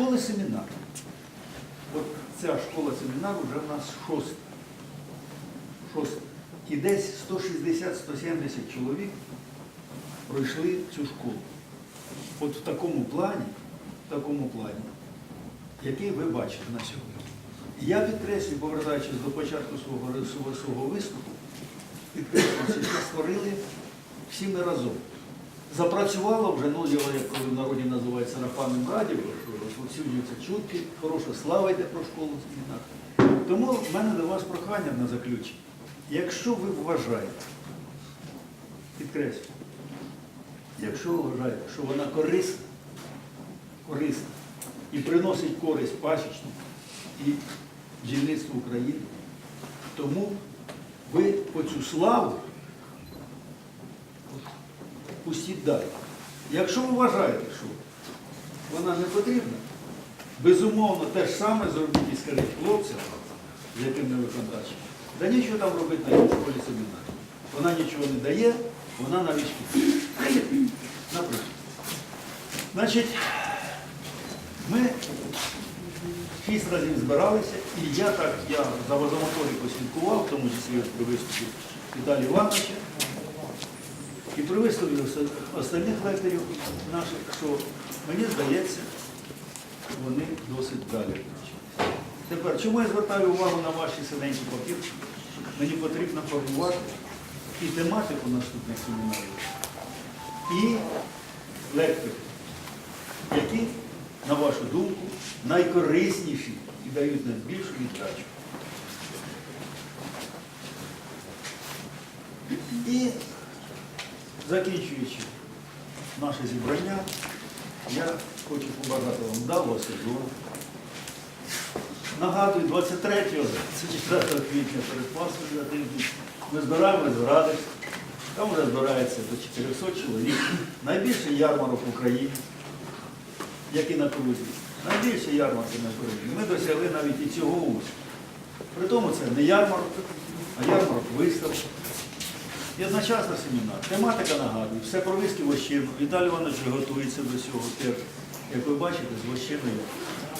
Школи семінар. От ця школа семінар вже в нас шоста. Шоста. І десь 160-170 чоловік пройшли цю школу. От в такому плані, в такому плані, який ви бачите на сьогодні. Я підкреслюю, повертаючись до початку свого, свого виступу, підкреслюю, що створили всі ми разом. Запрацювало вже, ну, його, як в народі називають сарафанним радіо, розповсюджуються чутки, хороша слава йде про школу семінар. Тому в мене до вас прохання на заключення. Якщо ви вважаєте, підкреслюю, якщо ви вважаєте, що вона корисна, корисна і приносить користь пасічнику і бджільництву України, тому ви по цю славу пустіть далі. Якщо ви вважаєте, що вона не потрібна, безумовно, те ж саме зробіть і скажіть хлопцям, з якими ви контактуєте. Да нічого там робити на школі семінар. Вона нічого не дає, вона навіть шкідить. Наприклад. Значить, ми шість разів збиралися, і я так, я за вазомоторі послідкував, тому числі при виступі Віталія Івановича, і при вислові ос- остальних лекторів наших, що мені здається, вони досить далі. навчилися. Тепер, чому я звертаю увагу на ваші синенькі папірки? Мені потрібно формувати і тематику наступних семінарів, і лекторів, які, на вашу думку, найкорисніші і дають найбільшу віддачу. І закінчуючи наше зібрання, я хочу побажати вам вдалого сезону. Нагадую, 23 24 квітня перед Пасхою на тиждень ми збираємось в Радих. Там вже збирається до 400 чоловік. Найбільший ярмарок в Україні, як і на Крузі. Найбільший ярмарок на Крузі. Ми досягли навіть і цього успіху. При тому це не ярмарок, а ярмарок виставка. І одночасно семінар. Тематика нагадує, все про виски вощину. Віталій Іванович готується до цього теж. Як ви бачите, з вощиною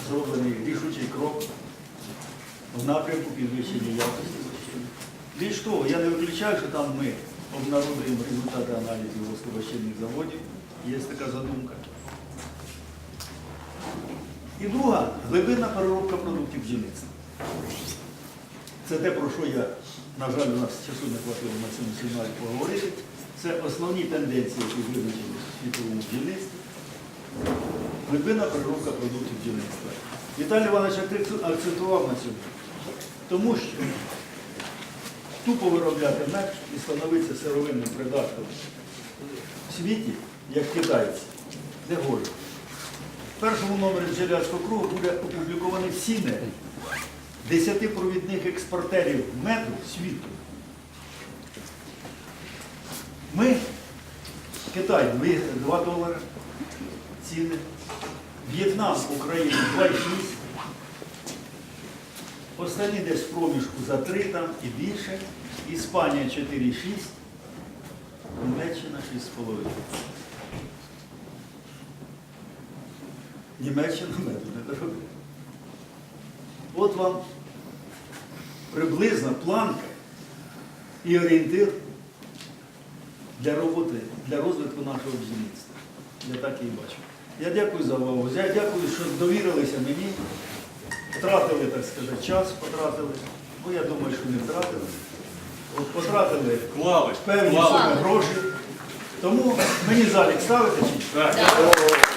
зроблений рішучий крок в напрямку підвищення якості вощини. Більш того, я не виключаю, що там ми обнародуємо результати аналізів восковощинних заводів. Є така задумка. І друга глибинна переробка продуктів бджільництва. Це те, про що я, на жаль, у нас часу не хватило на цьому семінарі поговорити. Це основні тенденції, які визначені в світовому дільництві. Глибина переробка продуктів дільництва. Віталій Іванович акцентував на цьому. Тому що тупо виробляти мед і становитися сировинним придатком в світі, як китайці, не гоже. В першому номері Челяцького кругу буде опубліковані всі мед. 10 провідних експортерів меду світу. Ми, Китай 2 долари ціни, В'єтнам, Україна 2,6. Останні десь в проміжку за 3 там і більше. Іспанія 4,6, Німеччина 6,5. Німеччина меду не доробляє. От вам приблизна планка і орієнтир для роботи, для розвитку нашого бджільництва. Я так і бачу. Я дякую за увагу. Я дякую, що довірилися мені. Втратили, так сказати, час, потратили. Ну, я думаю, що не втратили. От потратили Клали. певні суми грошей. Тому мені залік ставити чи? Так. Так.